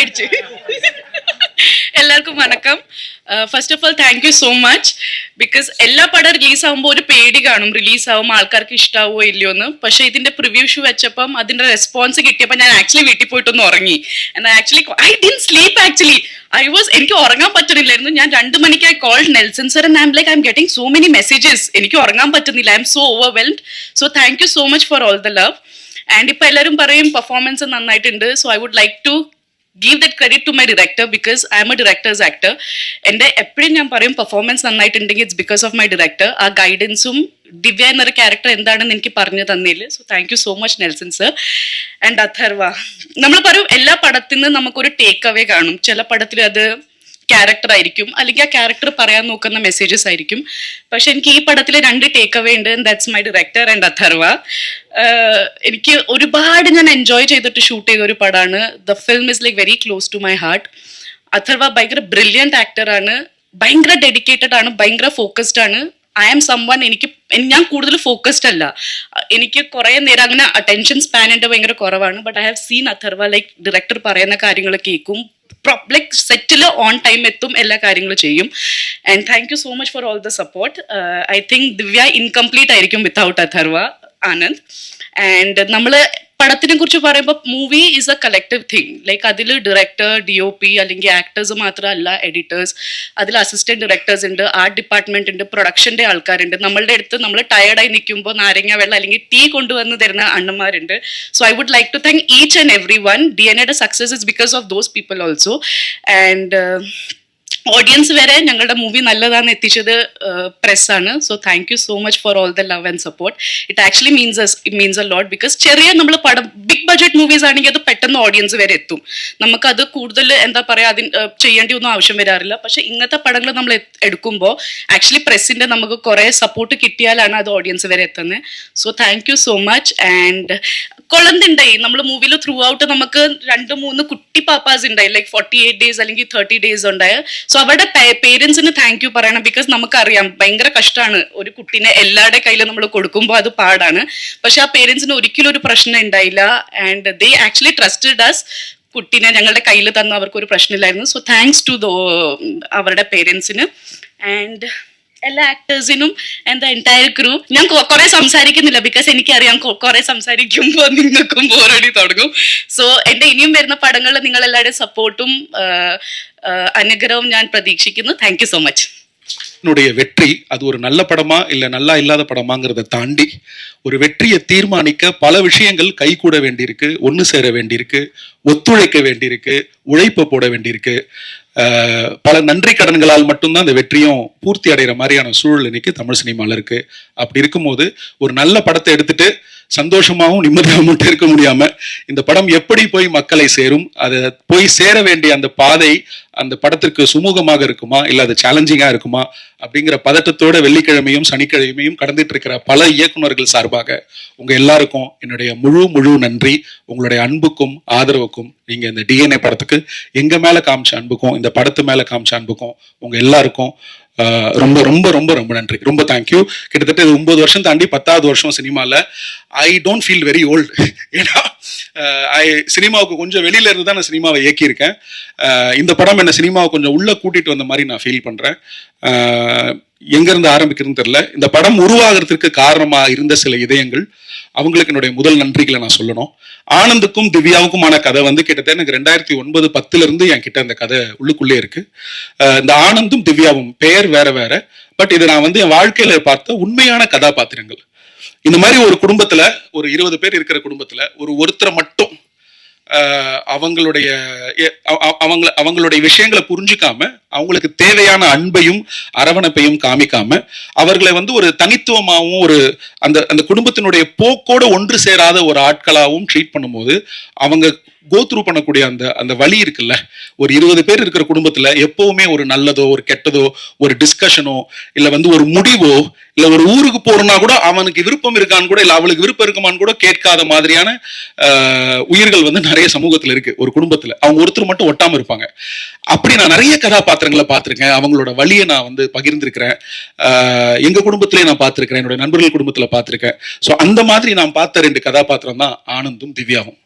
ஆயிடுச்சு எல்லாருக்கும் വണക്കം first of all thank you so much because എല്ലാ പടം റിലീസ് ആകുമ്പോൾ ഒരു പേടി കാണും റിലീസ് ആകുമ്പോൾ ആൾക്കാർക്ക് ഇഷ്ടാവോ ഇല്ലയോ എന്ന് പക്ഷേ ഇതിന്റെ പ്രിവ്യൂ ഷൂ വെച്ചപ്പം അതിന്റെ റെസ്പോൺസ് കിട്ടിയപ്പോൾ ഞാൻ ആക്ച്വലി വീട്ടിൽ പോയിട്ടൊന്ന് ഉറങ്ങി എന്നാൽ actually I didn't sleep actually I was എനിക്ക് ഉറങ്ങാൻ പറ്റുന്നില്ലായിരുന്നു ഞാൻ രണ്ട് മണിക്ക് I call Nelson sir and I'm like I'm getting so many messages എനിക്ക് ഉറങ്ങാൻ പറ്റുന്നില്ല I'm so overwhelmed so thank you so much for all the love and ഇപ്പൊ എല്ലാവരും പറയും പെർഫോമൻസ് നന്നായിട്ടുണ്ട് so I would like to give that credit to my director because I'm a director's actor എന്റെ എപ്പോഴും ഞാൻ പറയും performance നന്നായിട്ടുണ്ടെങ്കിൽ it's because of my director ആ ഗൈഡൻസും ദിവ്യ എന്നൊരു ക്യാരക്ടർ എന്താണെന്ന് എനിക്ക് പറഞ്ഞു തന്നില്ല so thank you so much Nelson sir and Atharva. നമ്മൾ പറയും എല്ലാ പടത്തിൽ നിന്ന് നമുക്കൊരു ടേക്ക് അവേ കാണും. ചില പടത്തിൽ അത് ക്യാരക്ടർ ആയിരിക്കും. അല്ലെങ്കിൽ ആ ക്യാരക്ടർ പറയാൻ നോക്കുന്ന മെസ്സേജസ് ആയിരിക്കും. പക്ഷെ എനിക്ക് ഈ പടത്തിൽ രണ്ട് ടേക്ക് അവേ ഉണ്ട് that's my director and Atharva എനിക്ക് ഒരുപാട് ഞാൻ എൻജോയ് ചെയ്തിട്ട് ഷൂട്ട് ചെയ്ത ഒരു പടമാണ് the film is like very close to my heart Atharva ഭയങ്കര ബ്രില്യന്റ് ആക്ടറാണ് ഭയങ്കര ഡെഡിക്കേറ്റഡ് ആണ്. ഭയങ്കര ഫോക്കസ്ഡ് ആണ്. ഐ ആം സം വൺ എനിക്ക് ഞാൻ കൂടുതൽ ഫോക്കസ്ഡ് അല്ല. എനിക്ക് കുറേ നേരം അങ്ങനെ അറ്റൻഷൻ സ്പാൻ എന്റെ ഭയങ്കര കുറവാണ്. But I have seen Atharva like director പറയുന്ന കാര്യങ്ങൾ കേൾക്കും ലൈക്ക് സെറ്റിൽ ഓൺ ടൈം എത്തും എല്ലാ കാര്യങ്ങളും ചെയ്യും. And thank you so much for all the support I think Divya incomplete ആയിരിക്കും വിത്തൗട്ട് അഥർവ. ആനന്ദ് ആൻഡ് നമ്മൾ പടത്തിനെ കുറിച്ച് പറയുമ്പോൾ movie is a collective thing like അതിൽ ഡയറക്ടർ ഡി ഒ പി അല്ലെങ്കിൽ ആക്ടേഴ്സ് മാത്രമല്ല എഡിറ്റേഴ്സ് അതിൽ അസിസ്റ്റന്റ് ഡയറക്ടേഴ്സ് ഉണ്ട് ആർട്ട് ഡിപ്പാർട്ട്മെന്റ് ഉണ്ട് പ്രൊഡക്ഷന്റെ ആൾക്കാരുണ്ട്. നമ്മളുടെ അടുത്ത് നമ്മൾ ടയർഡായി നിൽക്കുമ്പോൾ നാരങ്ങ വെള്ളം അല്ലെങ്കിൽ ടീ കൊണ്ടുവന്ന് തരുന്ന അണ്ണന്മാരുണ്ട്. So I would like to thank each and every one D N എയുടെ success is because of those people also and audience വരെ ഞങ്ങളുടെ മൂവി നല്ലതാന്ന് എത്തിച്ചത് പ്രസ്സാണ് so thank you so much for all the love and support it actually means means a lot because ചെറിയ നമ്മൾ പടം big budget movies ആണെങ്കിൽ അത് പെട്ടെന്ന് ഓഡിയൻസ് വരെ എത്തും. നമുക്കത് കൂടുതൽ എന്താ പറയുക അതിന് ചെയ്യേണ്ടി ഒന്നും ആവശ്യം വരാറില്ല. പക്ഷെ ഇങ്ങനത്തെ പടങ്ങൾ നമ്മൾ എടുക്കുമ്പോൾ ആക്ച്വലി പ്രസിന്റെ നമുക്ക് കുറേ സപ്പോർട്ട് കിട്ടിയാലാണ് അത് ഓഡിയൻസ് വരെ എത്തുന്നത്. So thank you so much and കൊളന്തുണ്ടായി നമ്മൾ മൂവിയിൽ ത്രൂ ഔട്ട് നമുക്ക് രണ്ട് മൂന്ന് കുട്ടി പാപ്പാസ് ഉണ്ടായി. ലൈക്ക് ഫോർട്ടി എയ്റ്റ് ഡേയ്സ് അല്ലെങ്കിൽ തേർട്ടി ഡേയ്സ് ഉണ്ടായ. സോ അവരുടെ പേരൻസിന് താങ്ക് യു പറയണം. ബിക്കോസ് നമുക്കറിയാം ഭയങ്കര കഷ്ടമാണ്. ഒരു കുട്ടീനെ എല്ലാവരുടെ കയ്യിൽ നമ്മൾ കൊടുക്കുമ്പോൾ അത് പാടാണ്. പക്ഷെ ആ പേരൻസിന് ഒരിക്കലും ഒരു പ്രശ്നം ഉണ്ടായില്ല. And they actually trusted us കുട്ടീനെ ഞങ്ങളുടെ കയ്യിൽ തന്ന. അവർക്ക് ഒരു പ്രശ്നമില്ലായിരുന്നു സോ താങ്ക്സ് ടു അവരുടെ പേരൻസിന് ആൻഡ് എല്ലാ ആക്ടേഴ്സിനും എന്താ എൻറ്റയർ ക്രൂ ഞാൻ കൊ- കുറെ സംസാരിക്കുന്നില്ല ബിക്കോസ് എനിക്കറിയാം കൊ- കുറെ സംസാരിക്കുമ്പോൾ നിങ്ങൾക്കും ബോറടി തുടങ്ങും സോ എൻ്റെ ഇനിയും വരുന്ന പടങ്ങളിൽ നിങ്ങൾ എല്ലാവരുടെയും സപ്പോർട്ടും അനുഗ്രഹവും ഞാൻ പ്രതീക്ഷിക്കുന്നു താങ്ക് യു സോ മച്ച് என்னுடைய வெற்றி அது ஒரு நல்ல படமா இல்ல நல்லா இல்லாத படமாங்கிறத தாண்டி ஒரு வெற்றியை தீர்மானிக்க பல விஷயங்கள் கைகூட வேண்டியிருக்கு ஒன்று சேர வேண்டியிருக்கு ஒத்துழைக்க வேண்டியிருக்கு உழைப்பை போட வேண்டியிருக்கு ஆஹ் பல நன்றி கடன்களால் மட்டும்தான் அந்த வெற்றியும் பூர்த்தி அடைகிற மாதிரியான சூழல் இன்னைக்கு தமிழ் சினிமாவில் இருக்கு. அப்படி இருக்கும்போது ஒரு நல்ல படத்தை எடுத்துட்டு சந்தோஷமாகவும் நிம்மதியாகவும் மட்டும் இருக்க முடியாம இந்த படம் எப்படி போய் மக்களை சேரும் அதை போய் சேர வேண்டிய அந்த பாதை அந்த படத்திற்கு சுமூகமாக இருக்குமா இல்ல அது சேலஞ்சிங்கா இருக்குமா அப்படிங்கிற பதட்டத்தோட வெள்ளிக்கிழமையும் சனிக்கிழமையும் கடந்துட்டு இருக்கிற பல இயக்குனர்கள் சார்பாக உங்க எல்லாருக்கும் என்னுடைய முழு முழு நன்றி. உங்களுடைய அன்புக்கும் ஆதரவுக்கும் நீங்க இந்த டிஎன்ஏ படத்துக்கு எங்க மேல காமிச்ச அன்புக்கும் இந்த படத்து மேல காமிச்ச அன்புக்கும் உங்க எல்லாருக்கும் ரொம்ப ரொம்ப ரொம்ப ரொம்ப நன்றி. ரொம்ப தேங்க்யூ கிட்டத்தட்ட இது ஒன்பது வருஷம் தாண்டி பத்தாவது வருஷம் சினிமாவில் I don't feel very old ஏன்னா ஐ சினிமாவுக்கு கொஞ்சம் வெளியில இருந்து தான் நான் சினிமாவை இயக்கியிருக்கேன். இந்த படம் என்ன சினிமாவை கொஞ்சம் உள்ளே கூட்டிட்டு வந்த மாதிரி நான் ஃபீல் பண்ணுறேன் எங்கிருந்து ஆரம்பிக்கிறதுன்னு தெரியல. இந்த படம் உருவாகிறதுக்கு காரணமாக இருந்த சில இதயங்கள் அவங்களுக்கு என்னுடைய முதல் நன்றிகளை நான் சொல்லணும். ஆனந்துக்கும் திவ்யாவுக்குமான கதை வந்து கிட்டத்தட்ட எனக்கு ரெண்டாயிரத்தி ஒன்பது பத்துலேருந்து என் கிட்ட அந்த கதை உள்ளுக்குள்ளே இருக்கு. இந்த ஆனந்தும் திவ்யாவும் பெயர் வேற வேற. பட் இதை நான் வந்து என் வாழ்க்கையில பார்த்த உண்மையான கதாபாத்திரங்கள். இந்த மாதிரி ஒரு குடும்பத்துல ஒரு இருபது பேர் இருக்கிற குடும்பத்துல ஒரு ஒருத்தரை மட்டும் அவங்களுடைய அவங்கள அவங்களுடைய விஷயங்களை புரிஞ்சுக்காம அவங்களுக்கு தேவையான அன்பையும் அரவணைப்பையும் காமிக்காம அவர்களை வந்து ஒரு தனித்துவமாகவும் ஒரு அந்த அந்த குடும்பத்தினுடைய போக்கோட ஒன்று சேராத ஒரு ஆட்களாகவும் ட்ரீட் பண்ணும்போது அவங்க கோத்ரூ பண்ணக்கூடிய அந்த அந்த வழி இருக்குல்ல? ஒரு இருபது பேர் இருக்கிற குடும்பத்துல எப்பவுமே ஒரு நல்லதோ ஒரு கெட்டதோ ஒரு டிஸ்கஷனோ இல்ல வந்து ஒரு முடிவோ இல்ல ஒரு ஊருக்கு போறோம்னா கூட அவனுக்கு விருப்பம் இருக்கான்னு கூட இல்ல அவளுக்கு விருப்பம் இருக்குமான்னு கூட கேட்காத மாதிரியான ஆஹ், உயிர்கள் வந்து நிறைய சமூகத்துல இருக்கு ஒரு குடும்பத்துல. அவங்க ஒருத்தர் மட்டும் ஒட்டாம இருப்பாங்க. அப்படி நான் நிறைய கதாபாத்திரம் கதாபாத்திரங்களை பார்த்திருக்கேன். அவங்களோட வழியை நான் வந்து பகிர்ந்திருக்கிறேன். எங்கள் குடும்பத்திலே நான் பார்த்துருக்கிறேன். என்னுடைய நண்பர்கள் குடும்பத்துல பார்த்துருக்கேன். ஸோ அந்த மாதிரி நான் பார்த்த ரெண்டு கதாபாத்திரம் தான் ஆனந்தும் திவ்யாவும்.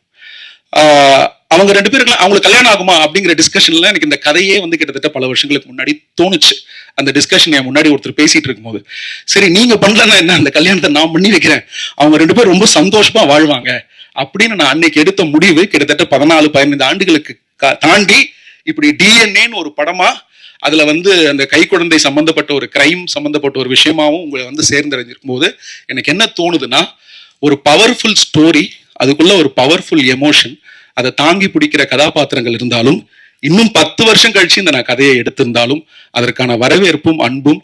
அவங்க ரெண்டு பேருக்கு அவங்களுக்கு கல்யாணம் ஆகுமா அப்படிங்கிற டிஸ்கஷன்ல எனக்கு இந்த கதையே வந்து கிட்டத்தட்ட பல வருஷங்களுக்கு முன்னாடி தோணுச்சு. அந்த டிஸ்கஷன் என் முன்னாடி ஒருத்தர் பேசிட்டு இருக்கும்போது. சரி நீங்க பண்ணலன்னா என்ன? அந்த கல்யாணத்தை நான் பண்ணி வைக்கிறேன். அவங்க ரெண்டு பேரும் ரொம்ப சந்தோஷமா வாழ்வாங்க. அப்படின்னு நான் அன்னைக்கு எடுத்த முடிவு கிட்டத்தட்ட பதினாலு பதினைந்து ஆண்டுகளுக்கு தாண்டி இப்படி டிஎன்ஏன்னு ஒரு படமா அதுல வந்து அந்த கை குழந்தை சம்பந்தப்பட்ட ஒரு கிரைம் சம்பந்தப்பட்ட ஒரு விஷயமாவும் உங்களை வந்து சேர்ந்தடைஞ்சிருக்கும் போது எனக்கு என்ன தோணுதுன்னா ஒரு பவர்ஃபுல் ஸ்டோரி அதுக்குள்ள ஒரு பவர்ஃபுல் எமோஷன் அதை தாங்கி பிடிக்கிற கதாபாத்திரங்கள் இருந்தாலும் இன்னும் பத்து வருஷம் கழிச்சு இந்த நான் கதையை எடுத்திருந்தாலும் அதற்கான வரவேற்பும் அன்பும்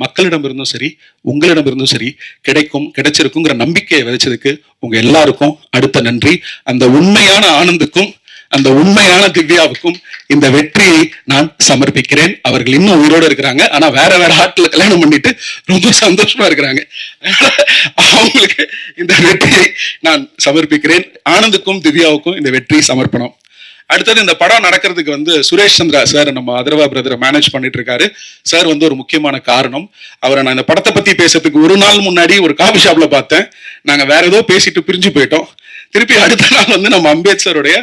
மக்களிடமிருந்தும் சரி உங்களிடமிருந்தும் சரி கிடைக்கும் கிடைச்சிருக்குங்கிற நம்பிக்கையை விதைச்சதுக்கு உங்க எல்லாருக்கும் அடுத்த நன்றி. அந்த உண்மையான ஆனந்துக்கும் அந்த உண்மையான திவ்யாவுக்கும் இந்த வெற்றியை நான் சமர்ப்பிக்கிறேன். அவர்கள் இன்னும் உயிரோடு இருக்கிறாங்க. ஆனா வேற வேற ஆட்டில் கல்யாணம் பண்ணிட்டு ரொம்ப சந்தோஷமா இருக்கிறாங்க. அவங்களுக்கு இந்த வெற்றியை நான் சமர்ப்பிக்கிறேன். ஆனந்துக்கும் திவ்யாவுக்கும் இந்த வெற்றி சமர்ப்பணம். அடுத்தது இந்த படம் நடக்கிறதுக்கு வந்து சுரேஷ் சந்திரா சார் நம்ம அதர்வா பிரதரை மேனேஜ் பண்ணிட்டு இருக்காரு சார் வந்து ஒரு முக்கியமான காரணம். அவரை நான் இந்த படத்தை பத்தி பேசுறதுக்கு ஒரு நாள் முன்னாடி ஒரு காபி ஷாப்ல பார்த்தேன். நாங்க வேற ஏதோ பேசிட்டு பிரிஞ்சு போயிட்டோம். திருப்பி அடுத்த நாள் வந்து நம்ம அம்பேத்கருடைய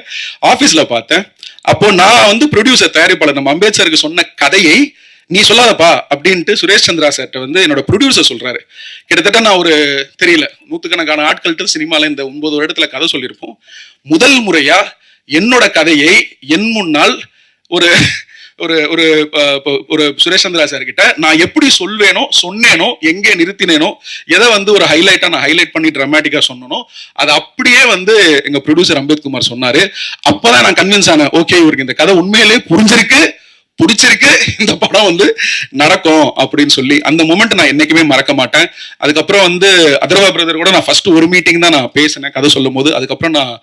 ஆபீஸ்ல பார்த்தேன். அப்போ நான் வந்து ப்ரொடியூசர் தயாரிப்பாளர் நம்ம அம்பேத்கருக்கு சொன்ன கதையை நீ சொல்லாதப்பா அப்படின்ட்டு சுரேஷ் சந்திரா சார்ட்ட வந்து என்னோட ப்ரொடியூசர் சொல்றாரு. கிட்டத்தட்ட நான் ஒரு தெரியல நூத்துக்கணக்கான ஆட்கள்கிட்ட சினிமால இந்த ஒன்பது வருடத்துல கதை சொல்லியிருப்போம். முதல் முறையா என்னோட கதையை என் முன்னால் ஒரு ஒரு ஒரு ஒரு சுரேஷ் சந்திரா சார் கிட்ட நான் எப்படி சொல்வேனோ சொன்னேனோ எங்கே நிறுத்தினேனோ எதை வந்து ஒரு ஹைலைட்டா நான் ஹைலைட் பண்ணி ட்ரமேட்டிக்கா சொன்னனோ அது அப்படியே வந்து எங்க ப்ரொடியூசர் அம்பேத்குமார் சொன்னாரு. அப்பதான் நான் கன்வின்ஸ் ஆனேன் ஓகே இவருக்கு இந்த கதை உண்மையிலே புரிஞ்சிருக்கு பிடிச்சிருக்கு இந்த படம் வந்து நடக்கும் அப்படின்னு சொல்லி. அந்த மூமெண்ட் நான் என்னைக்குமே மறக்க மாட்டேன். அதுக்கப்புறம் வந்து அதர்வா பிரதர் கூட நான் ஃபர்ஸ்ட் ஒரு மீட்டிங் தான் நான் பேசினேன் கதை சொல்லும் போது அதுக்கப்புறம் நான்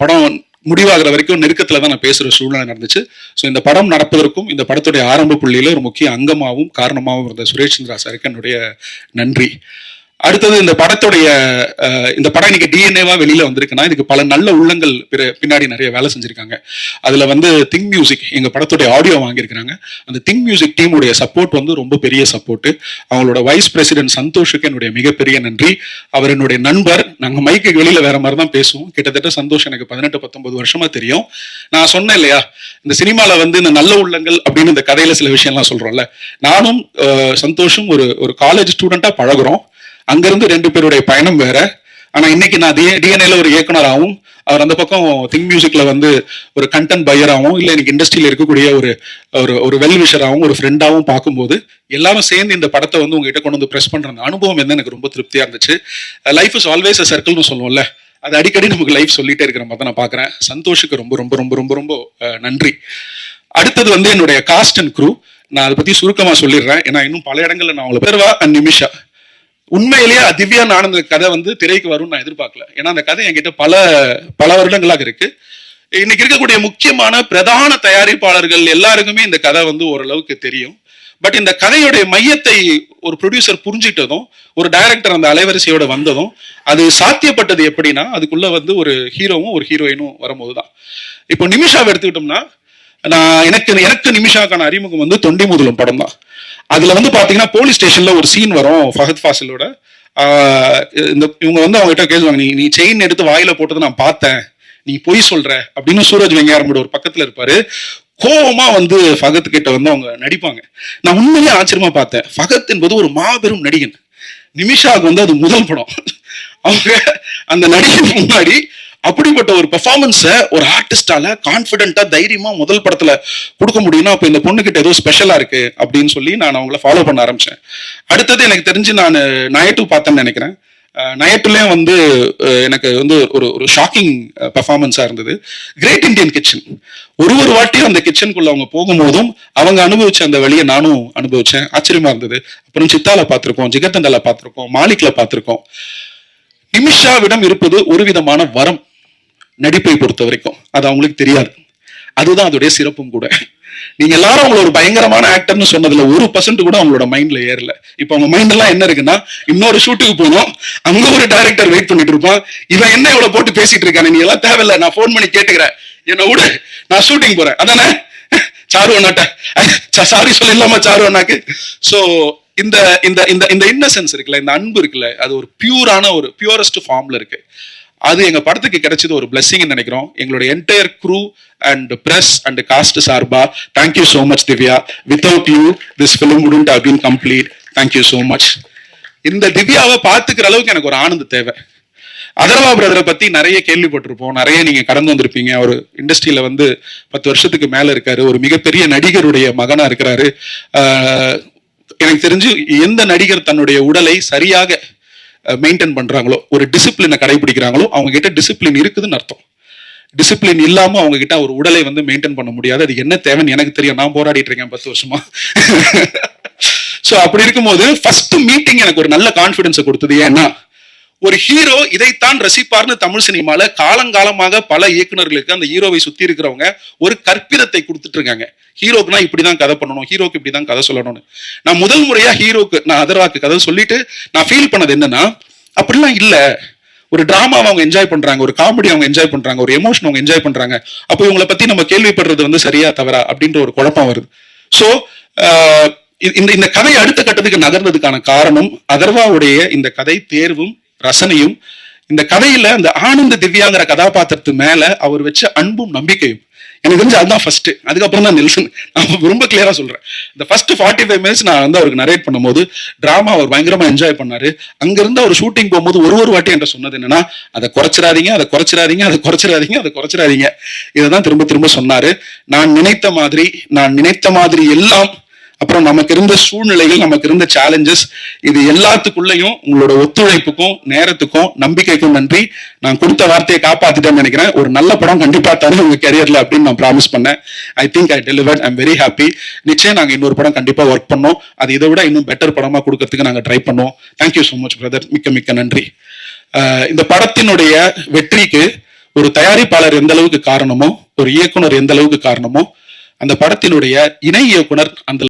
படம் முடிவாகிற வரைக்கும் நெருக்கத்துல தான் நான் பேசுற சூழ்நிலை நடந்துச்சு. ஸோ இந்த படம் நடப்பதற்கும் இந்த படத்துடைய ஆரம்ப புள்ளியில ஒரு முக்கிய அங்கமாகவும் காரணமாகவும் இருந்த சுரேஷ் சந்திரா சாருக்கு என்னுடைய நன்றி. அடுத்தது இந்த படத்துடைய இந்த படம் இன்னைக்கு டிஎன்ஏவா வெளியில வந்திருக்குன்னா இதுக்கு பல நல்ல உள்ளங்கள் பிற- பின்னாடி நிறைய வேலை செஞ்சிருக்காங்க. அதுல வந்து திங் மியூசிக் எங்க படத்துடைய ஆடியோ வாங்கியிருக்கிறாங்க. அந்த திங் மியூசிக் டீமுடைய சப்போர்ட் வந்து ரொம்ப பெரிய சப்போர்ட் அவங்களோட வைஸ் பிரசிடென்ட் சந்தோஷுக்கு என்னுடைய மிகப்பெரிய நன்றி. அவர் என்னுடைய நண்பர். நாங்க மைக்கு வெளியில வேற மாதிரி தான் பேசுவோம். கிட்டத்தட்ட சந்தோஷ் எனக்கு பதினெட்டு பத்தொன்பது வருஷமா தெரியும். நான் சொன்னேன் இல்லையா இந்த சினிமால வந்து இந்த நல்ல உள்ளங்கள் அப்படின்னு இந்த கதையில சில விஷயம்லாம் சொல்றோம்ல. நானும் சந்தோஷம் சந்தோஷும் ஒரு ஒரு காலேஜ் ஸ்டூடெண்டா பழகுறோம். அங்கிருந்து ரெண்டு பேருடைய பயணம் வேற. ஆனா இன்னைக்கு நான் டிஎன்ஏல ஒரு இயக்குனராகவும் அவர் அந்த பக்கம் திங் மியூசிக்ல வந்து ஒரு கண்டென்ட் பையராகவும் இல்லை எனக்கு இண்டஸ்ட்ரியில இருக்கக்கூடிய ஒரு ஒரு ஒரு வெல்விஷராகவும் ஒரு ஃப்ரெண்டாகவும் பார்க்கும்போது எல்லாரும் சேர்ந்து இந்த படத்தை வந்து உங்ககிட்ட கொண்டு வந்து ப்ரெஸ் பண்ற அனுபவம் வந்து எனக்கு ரொம்ப திருப்தியா இருந்துச்சு. லைஃப் இஸ் ஆல்வேஸ் அ சர்க்கிள்னு சொல்லுவோம்ல அது அடிக்கடி நமக்கு லைஃப் சொல்லிட்டே இருக்கிற மாதிரி தான் நான் பார்க்குறேன். சந்தோஷுக்கு ரொம்ப ரொம்ப ரொம்ப ரொம்ப ரொம்ப நன்றி. அடுத்தது வந்து என்னுடைய காஸ்ட் அண்ட் க்ரூ நான் அதை பத்தி சுருக்கமா சொல்லிடுறேன். ஏன்னா இன்னும் பல இடங்களில் நான் உங்களை பெருவா அண்ட் நிமிஷா. உண்மையிலேயே திவ்யா ஆனந்த கதை வந்து திரைக்கு வரும்னு நான் எதிர்பார்க்கல. ஏன்னா அந்த கதை என்கிட்ட பல பல வருடங்களாக இருக்கு. இன்னைக்கு இருக்கக்கூடிய முக்கியமான பிரதான தயாரிப்பாளர்கள் எல்லாருக்குமே இந்த கதை வந்து ஓரளவுக்கு தெரியும். பட் இந்த கதையுடைய மையத்தை ஒரு ப்ரொடியூசர் புரிஞ்சிட்டதும் ஒரு டைரக்டர் அந்த அலைவரிசையோட வந்ததும் அது சாத்தியப்பட்டது எப்படின்னா அதுக்குள்ள வந்து ஒரு ஹீரோவும் ஒரு ஹீரோயினும் வரும்போது தான் இப்போ நிமிஷாவை எடுத்துக்கிட்டோம்னா நான் எனக்கு எனக்கு நிமிஷாக்கான அறிமுகம் வந்து தொண்டி முதலும் படம் தான் அதுல வந்து பாத்தீங்கன்னா போலீஸ் ஸ்டேஷன்ல ஒரு சீன் வரும் ஃபஹத் ஃபாசிலோட. ஆஹ் இந்த இவங்க வந்து அவங்க கிட்ட கேள்வாங்க நீ நீ செயின் எடுத்து வாயில போட்டதை நான் பார்த்தேன். நீ பொய் சொல்ற. அப்படின்னு சூரஜ் வெங்கையாரம்போட ஒரு பக்கத்துல இருப்பாரு. கோவமா வந்து ஃபகத் கிட்ட வந்து அவங்க நடிப்பாங்க. நான் உண்மையிலேயே ஆச்சரியமா பார்த்தேன். ஃபகத் என்பது ஒரு மாபெரும் நடிகன். நிமிஷாவுக்கு வந்து அது முதல் படம். அவங்க அந்த நடிகை முன்னாடி அப்படிப்பட்ட ஒரு பெர்ஃபார்மன்ஸை ஒரு ஆர்டிஸ்டால கான்ஃபிடென்ட்டா தைரியமா முதல் படத்துல கொடுக்க முடியும்னா அப்போ இந்த பொண்ணுகிட்ட ஏதோ ஸ்பெஷலா இருக்கு அப்படின்னு சொல்லி நான் அவங்கள ஃபாலோ பண்ண ஆரம்பிச்சேன். அடுத்தது எனக்கு தெரிஞ்சு நான் நயட்டு பார்த்தேன்னு நினைக்கிறேன். நயட்டுலேயும் நயட்டுலயும் வந்து எனக்கு வந்து ஒரு ஒரு ஷாக்கிங் பெர்ஃபார்மன்ஸா இருந்தது. கிரேட் இந்தியன் கிச்சன் ஒரு ஒரு வாட்டியும் அந்த கிச்சனுக்குள்ள அவங்க போகும்போதும் அவங்க அனுபவிச்ச அந்த வழியை நானும் அனுபவிச்சேன். ஆச்சரியமா இருந்தது. அப்புறம் சித்தால பார்த்திருக்கோம் ஜிகர்தண்டால பார்த்திருக்கோம் மாலிக்ல பார்த்துருக்கோம். நிமிஷாவிடம் இருப்பது ஒரு விதமான வரம். நடிப்பை பொறுத்த வரைக்கும். அது அவங்களுக்கு தெரியாது. அதுதான் அதோடைய சிறப்பும் கூட. நீங்க எல்லாரும் அவங்கள ஒரு பயங்கரமான ஆக்டர்னு சொன்னதுல ஒரு பர்சன்ட் கூட அவங்களோட மைண்ட்ல ஏறல. இப்ப அவங்க மைண்ட் எல்லாம் என்ன இருக்குன்னா இன்னொரு ஷூட்டுக்கு போனோம் அங்க ஒரு டைரக்டர் வெயிட் பண்ணிட்டு இருப்பான். இவன் என்ன இவ்வளவு போட்டு பேசிட்டு இருக்கானே? நீ எல்லாம் தேவையில்ல நான் போன் பண்ணி கேட்டுக்கிறேன். என்ன விடு நான் ஷூட்டிங் போறேன். அதானே? சாரு அண்ணாட்ட. சாரி சொல்லிடலாமா சாரு அண்ணாக்கு? சோ இந்த இந்த இந்த இந்த இன்னசென்ஸ் இருக்குல்ல இந்த அன்பு இருக்குல்ல அது ஒரு பியூரான ஒரு பியூரஸ்ட் ஃபார்ம்ல இருக்கு. அது எங்க படத்துக்கு கிடைச்சது ஒரு பிளெஸிங்னு நினைக்கிறோம். எங்களுடைய entire crew and press and cast சார்பா thank you so much Divya. Without you this film wouldn't have been complete thank you so much இந்த திவ்யாவை பார்த்துக்கிற அளவுக்கு எனக்கு ஒரு ஆனந்த தேவை. அதர்வா பிரதரை பத்தி நிறைய கேள்விப்பட்டிருப்போம். நிறைய நீங்க கடந்து வந்திருப்பீங்க. அவர் இண்டஸ்ட்ரியில வந்து பத்து வருஷத்துக்கு மேல இருக்காரு. ஒரு மிகப்பெரிய நடிகருடைய மகனா இருக்கிறாரு. எனக்கு தெரிஞ்சு எந்த நடிகர் தன்னுடைய உடலை சரியாக மெயின்டைன் பண்றாங்களோ ஒரு டிசிப்ளினை கடைபிடிக்கிறாங்களோ அவங்க கிட்ட டிசிப்ளின் இருக்குதுன்னு அர்த்தம். டிசிப்ளின் இல்லாம அவங்க கிட்ட ஒரு உடலை வந்து மெயின்டைன் பண்ண முடியாது. அது என்ன தேவைன்னு எனக்கு தெரியும். நான் போராடிட்டு இருக்கேன் பத்து வருஷமா. சோ அப்படி இருக்கும்போது ஃபர்ஸ்ட் மீட்டிங் எனக்கு ஒரு நல்ல கான்ஃபிடன்ஸை கொடுத்தது. ஏன்னா ஒரு ஹீரோ இதைத்தான் ரசிப்பார்னு தமிழ் சினிமால காலங்காலமாக பல இயக்குநர்களுக்கு அந்த ஹீரோவை சுத்தி இருக்கிறவங்க ஒரு கற்பிதத்தை கொடுத்துட்டு இருக்காங்க. ஹீரோக்குனா இப்படிதான் கதை பண்ணணும் ஹீரோக்கு இப்படிதான் கதை சொல்லணும்னு. நான் முதல் முறையா ஹீரோக்கு நான் அதர்வாக்கு கதை சொல்லிட்டு நான் ஃபீல் பண்ணது என்னன்னா அப்படிலாம் இல்ல. ஒரு டிராமாவை அவங்க என்ஜாய் பண்றாங்க ஒரு காமெடி அவங்க என்ஜாய் பண்றாங்க ஒரு எமோஷன் அவங்க என்ஜாய் பண்றாங்க. அப்போ இவங்களை பத்தி நம்ம கேள்விப்படுறது வந்து சரியா தவறா அப்படின்ற ஒரு குழப்பம் வருது. சோ இந்த இந்த கதை அடுத்த கட்டத்துக்கு நகர்ந்ததுக்கான காரணம் அதர்வாவுடைய இந்த கதை தேர்வும் ரசனையும் இந்த கதையில அந்த ஆனந்த திவ்யாங்கிற கதாபாத்திரத்து மேல அவர் வச்ச அன்பும் நம்பிக்கையும். எனக்கு தெரிஞ்சு அதுதான் ஃபர்ஸ்ட் அதுக்கப்புறம் தான் நெல்சன். நான் ரொம்ப கிளியரா சொல்றேன். இந்த ஃபர்ஸ்ட் ஃபார்ட்டி ஃபைவ் மினிட்ஸ் நான் வந்து அவருக்கு நரேட் பண்ணும்போது டிராமா அவர் பயங்கரமா என்ஜாய் பண்ணாரு. அங்கிருந்து அவர் ஷூட்டிங் போகும்போது ஒரு ஒரு வாட்டி என்கிட்ட சொன்னது என்னன்னா அதை குறைச்சிடாதீங்க அதை குறைச்சிடாதீங்க அதை குறைச்சிடாதீங்க அதை குறைச்சிடாதீங்க. இதை தான் திரும்ப திரும்ப சொன்னாரு. நான் நினைத்த மாதிரி நான் நினைத்த மாதிரி எல்லாம் அப்புறம் நமக்கு இருந்த சூழ்நிலைகள் நமக்கு இருந்த சேலஞ்சஸ் இது எல்லாத்துக்குள்ளயும் உங்களோட ஒத்துழைப்புக்கும் நேரத்துக்கும் நம்பிக்கைக்கும் நன்றி. நான் கொடுத்த வார்த்தையை காப்பாத்திட்டேன்னு நினைக்கிறேன். ஒரு நல்ல படம் கண்டிப்பா தரேன் உங்க கெரியர்ல அப்படின்னு நான் ப்ராமிஸ் பண்ணேன். I think I delivered I'm very happy நிச்சயம் நாங்க இன்னொரு படம் கண்டிப்பா ஒர்க் பண்ணோம். அது இதை விட இன்னும் பெட்டர் படமா கொடுக்கறதுக்கு நாங்க ட்ரை பண்ணோம். தேங்க்யூ ஸோ மச் பிரதர் மிக்க மிக்க நன்றி. இந்த படத்தினுடைய வெற்றிக்கு ஒரு தயாரிப்பாளர் எந்த அளவுக்கு காரணமோ ஒரு இயக்குனர் எந்த அளவுக்கு காரணமோ அந்த படத்தினுடைய இணை இயக்குனர் அந்த